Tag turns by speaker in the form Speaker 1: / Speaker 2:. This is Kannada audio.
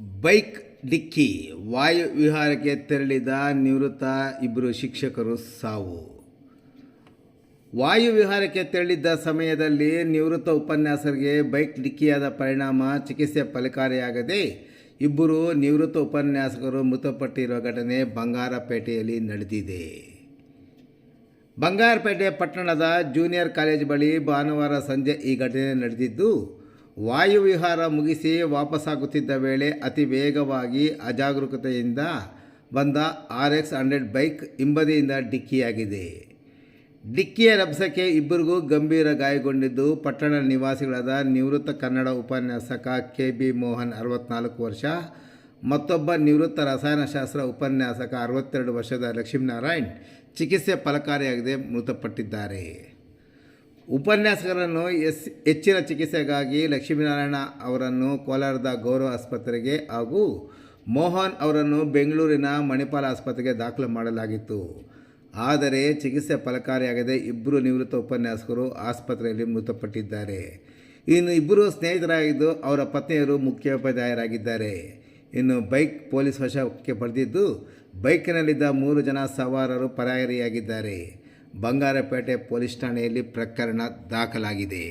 Speaker 1: ಬೈಕ್ ಡಿಕ್ಕಿ, ವಾಯು ವಿಹಾರಕ್ಕೆ ತೆರಳಿದ ನಿವೃತ್ತ ಇಬ್ಬರು ಶಿಕ್ಷಕರು ಸಾವು. ವಾಯು ವಿಹಾರಕ್ಕೆ ತೆರಳಿದ್ದ ಸಮಯದಲ್ಲಿ ನಿವೃತ್ತ ಉಪನ್ಯಾಸರಿಗೆ ಬೈಕ್ ಡಿಕ್ಕಿಯಾದ ಪರಿಣಾಮ ಚಿಕಿತ್ಸೆ ಫಲಕಾರಿಯಾಗದೆ ಇಬ್ಬರು ನಿವೃತ್ತ ಉಪನ್ಯಾಸಕರು ಮೃತಪಟ್ಟಿರುವ ಘಟನೆ ಬಂಗಾರಪೇಟೆಯಲ್ಲಿ ನಡೆದಿದೆ. ಬಂಗಾರಪೇಟೆ ಪಟ್ಟಣದ ಜೂನಿಯರ್ ಕಾಲೇಜ್ ಬಳಿ ಭಾನುವಾರ ಸಂಜೆ ಈ ಘಟನೆ ನಡೆದಿದ್ದು ವಾಯುವಿಹಾರ ಮುಗಿಸಿ ವಾಪಸ್ಸಾಗುತ್ತಿದ್ದ ವೇಳೆ ಅತಿ ವೇಗವಾಗಿ ಅಜಾಗರೂಕತೆಯಿಂದ ಬಂದ ಆರ್ ಎಕ್ಸ್ ಹಂಡ್ರೆಡ್ ಬೈಕ್ ಹಿಂಬದಿಯಿಂದ ಡಿಕ್ಕಿಯಾಗಿದೆ. ಡಿಕ್ಕಿಯ ರಭಸಕ್ಕೆ ಇಬ್ಬರಿಗೂ ಗಂಭೀರ ಗಾಯಗೊಂಡಿದ್ದು ಪಟ್ಟಣ ನಿವಾಸಿಗಳಾದ ನಿವೃತ್ತ ಕನ್ನಡ ಉಪನ್ಯಾಸಕ ಕೆ ಬಿ ಮೋಹನ್ ಅರವತ್ನಾಲ್ಕು ವರ್ಷ, ಮತ್ತೊಬ್ಬ ನಿವೃತ್ತ ರಸಾಯನಶಾಸ್ತ್ರ ಉಪನ್ಯಾಸಕ ಅರವತ್ತೆರಡು ವರ್ಷದ ಲಕ್ಷ್ಮೀನಾರಾಯಣ್ ಚಿಕಿತ್ಸೆ ಫಲಕಾರಿಯಾಗದೆ ಮೃತಪಟ್ಟಿದ್ದಾರೆ. ಉಪನ್ಯಾಸಕರನ್ನು ಎಸ್ ಹೆಚ್ಚಿನ ಚಿಕಿತ್ಸೆಗಾಗಿ ಲಕ್ಷ್ಮೀನಾರಾಯಣ ಅವರನ್ನು ಕೋಲಾರದ ಗೌರವ ಆಸ್ಪತ್ರೆಗೆ ಹಾಗೂ ಮೋಹನ್ ಅವರನ್ನು ಬೆಂಗಳೂರಿನ ಮಣಿಪಾಲ ಆಸ್ಪತ್ರೆಗೆ ದಾಖಲು ಮಾಡಲಾಗಿತ್ತು. ಆದರೆ ಚಿಕಿತ್ಸೆ ಫಲಕಾರಿಯಾಗದೆ ಇಬ್ಬರು ನಿವೃತ್ತ ಉಪನ್ಯಾಸಕರು ಆಸ್ಪತ್ರೆಯಲ್ಲಿ ಮೃತಪಟ್ಟಿದ್ದಾರೆ. ಇನ್ನು ಇಬ್ಬರು ಸ್ನೇಹಿತರಾಗಿದ್ದು ಅವರ ಪತ್ನಿಯರು ಮುಖ್ಯೋಪಾಧ್ಯಾಯರಾಗಿದ್ದಾರೆ ಇನ್ನು ಬೈಕ್ ಪೊಲೀಸ್ ವಶಕ್ಕೆ ಪಡೆದಿದ್ದು ಬೈಕಿನಲ್ಲಿದ್ದ ಮೂರು ಜನ ಸವಾರರು ಪರಾರಿಯಾಗಿದ್ದಾರೆ. ಬಂಗಾರಪೇಟೆ ಪೊಲೀಸ್ ಠಾಣೆಯಲ್ಲಿ ಪ್ರಕರಣ ದಾಖಲಾಗಿದೆ.